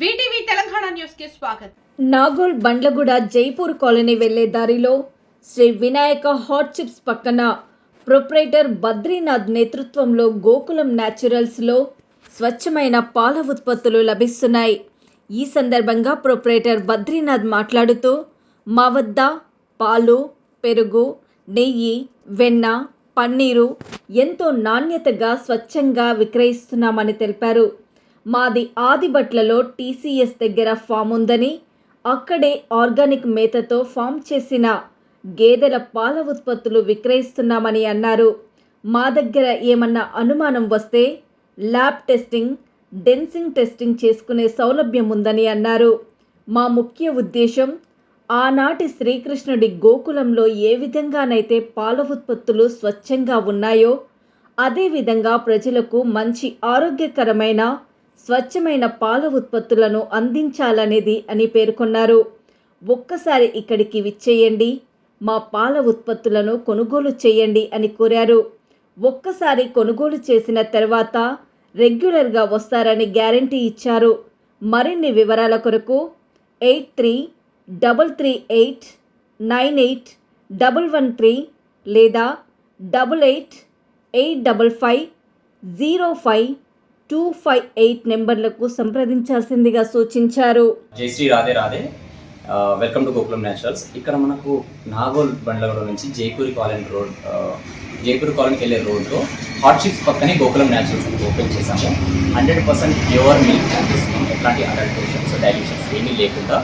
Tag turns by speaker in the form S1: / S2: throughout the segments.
S1: VTV Telangana న్యూస్కి స్వాగతం.
S2: Nagole Bandlaguda Jaipur colony వెళ్ళే దారిలో శ్రీ వినాయక హాట్ చిప్స్ పక్కన ప్రొప్రైటర్ బద్రీనాథ్ నేతృత్వంలో గోకులం న్యాచురల్స్లో స్వచ్ఛమైన పాల ఉత్పత్తులు లభిస్తున్నాయి. ఈ సందర్భంగా ప్రొప్రైటర్ బద్రీనాథ్ మాట్లాడుతూ మా వద్ద పాలు పెరుగు నెయ్యి వెన్న పన్నీరు ఎంతో నాణ్యతగా స్వచ్ఛంగా విక్రయిస్తున్నామని తెలిపారు. మాది ఆదిబట్లలో టీసీఎస్ దగ్గర ఫామ్ ఉందని అక్కడే ఆర్గానిక్ మేతతో ఫామ్ చేసిన గేదెల పాల ఉత్పత్తులు విక్రయిస్తున్నామని అన్నారు. మా దగ్గర ఏమన్నా అనుమానం వస్తే ల్యాబ్ టెస్టింగ్ డెన్సింగ్ టెస్టింగ్ చేసుకునే సౌలభ్యం ఉందని అన్నారు. మా ముఖ్య ఉద్దేశం ఆనాటి శ్రీకృష్ణుడి గోకులంలో ఏ విధంగానైతే పాల ఉత్పత్తులు స్వచ్ఛంగా ఉన్నాయో అదేవిధంగా ప్రజలకు మంచి ఆరోగ్యకరమైన స్వచ్ఛమైన పాల ఉత్పత్తులను అందించాలనేది అని పేర్కొన్నారు. ఒక్కసారి ఇక్కడికి విచ్చేయండి. మా పాల ఉత్పత్తులను కొనుగోలు చేయండి అని కోరారు. ఒక్కసారి కొనుగోలు చేసిన తర్వాత రెగ్యులర్గా వస్తారని గ్యారంటీ ఇచ్చారు. మరిన్ని వివరాల కొరకు eight three double three eight nine eight double one three లేదా double eight eight double five zero five two five eight నెంబర్లకు సంప్రదించాల్సిందిగా సూచించారు.
S3: జై Shri Radhe Radhe. Welcome to Gokulam naturals. ఇక్కడ మనకు నాగోల్ బండ్లగూడ నుంచి జైపూరి కాలనీ రోడ్ జైపూర్ కాలనీకి వెళ్ళే రోడ్లో హాట్ పక్కనే గోకులం న్యాచురల్స్ ఓపెన్ చేశాము. హండ్రెడ్ పర్సెంట్ ప్యూర్ మిల్క్ అందిస్తున్నాం ఎట్లాంటి అడల్టేషన్స్ డైల్యూషన్స్ ఏమీ లేకుండా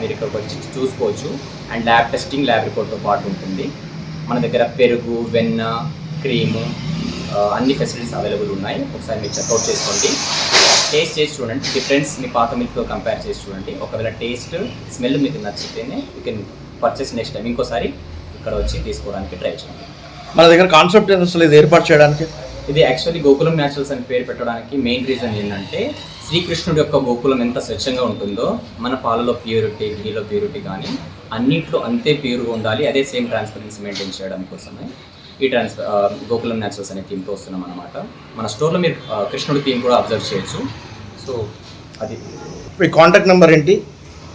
S3: మీరు ఇక్కడికి వచ్చి చూసుకోవచ్చు. అండ్ ల్యాబ్ టెస్టింగ్ ల్యాబ్ రిపోర్ట్తో పాటు ఉంటుంది. మన దగ్గర పెరుగు వెన్న క్రీము అన్ని ఫెసిలిటీస్ అవైలబుల్ ఉన్నాయి. ఒకసారి మీరు చెక్అవుట్ చేసుకోండి. టేస్ట్ చేసి చూడండి. డిఫరెన్స్ మీ పాత మిల్క్తో కంపేర్ చేసి చూడండి. ఒకవేళ టేస్ట్ స్మెల్ మీకు నచ్చితేనే you can purchase next time ఇంకోసారి ఇక్కడ వచ్చి తీసుకోవడానికి ట్రై చేయండి.
S4: మన దగ్గర కాన్సెప్ట్ అసలు ఇది ఏర్పాటు చేయడానికి?
S3: ఇది యాక్చువల్లీ గోకులం న్యాచురల్స్ అని పేరు పెట్టడానికి మెయిన్ రీజన్ ఏంటంటే శ్రీకృష్ణుడి యొక్క గోకులం ఎంత స్వచ్ఛంగా ఉంటుందో మన పాలలో ప్యూరిటీ ఘీలో ప్యూరిటీ కానీ అన్నిట్లో అంతే ప్యూర్గా ఉండాలి. అదే సేమ్ ట్రాన్స్పరెన్సీ మెయింటైన్ చేయడం కోసమే. ఈ ట్రాన్స్ ఆ, గోకులం న్యాచురల్స్ అనే థీమ్తో వస్తున్నాం అనమాట మన స్టోర్లో మీరు కృష్ణుడి థీమ్ కూడా అబ్జర్వ్ చేయొచ్చు. సో అది.
S4: మీ కాంటాక్ట్ నెంబర్ ఏంటి?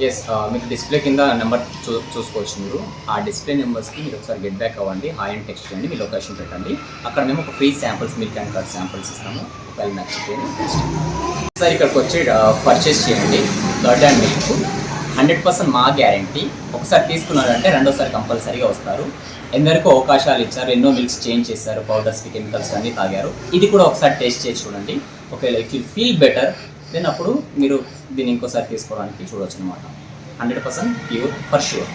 S3: ఎస్ మీకు డిస్ప్లే కింద నెంబర్ చూ చూసుకోవచ్చు మీరు. ఆ డిస్ప్లే నెంబర్స్కి మీరు ఒకసారి గెట్ బ్యాక్ అవ్వండి హాయ్ అండ్ టెక్స్ట్ చేయండి మీ లొకేషన్ పెట్టండి. అక్కడ మేము ఒక free samples milk and curd samples ఇస్తాము. ఒకవేళ నచ్చితే ఒకసారి ఇక్కడికి వచ్చి పర్చేస్ చేయండి. Curd and milk hundred percent మా గ్యారంటీ. ఒకసారి తీసుకున్నారంటే రెండోసారి కంపల్సరీగా వస్తారు. ఎందరికో అవకాశాలు ఇచ్చారు. ఎన్నో మిల్క్స్ చేంజ్ చేశారు. పౌడర్స్ కెమికల్స్ అన్నీ తాగారు. ఇది కూడా ఒకసారి టేస్ట్ చేసి చూడండి. ఒకవేళ if you feel better then అప్పుడు మీరు దీన్ని ఇంకోసారి తీసుకోవడానికి చూడొచ్చు అనమాట hundred percent pure for sure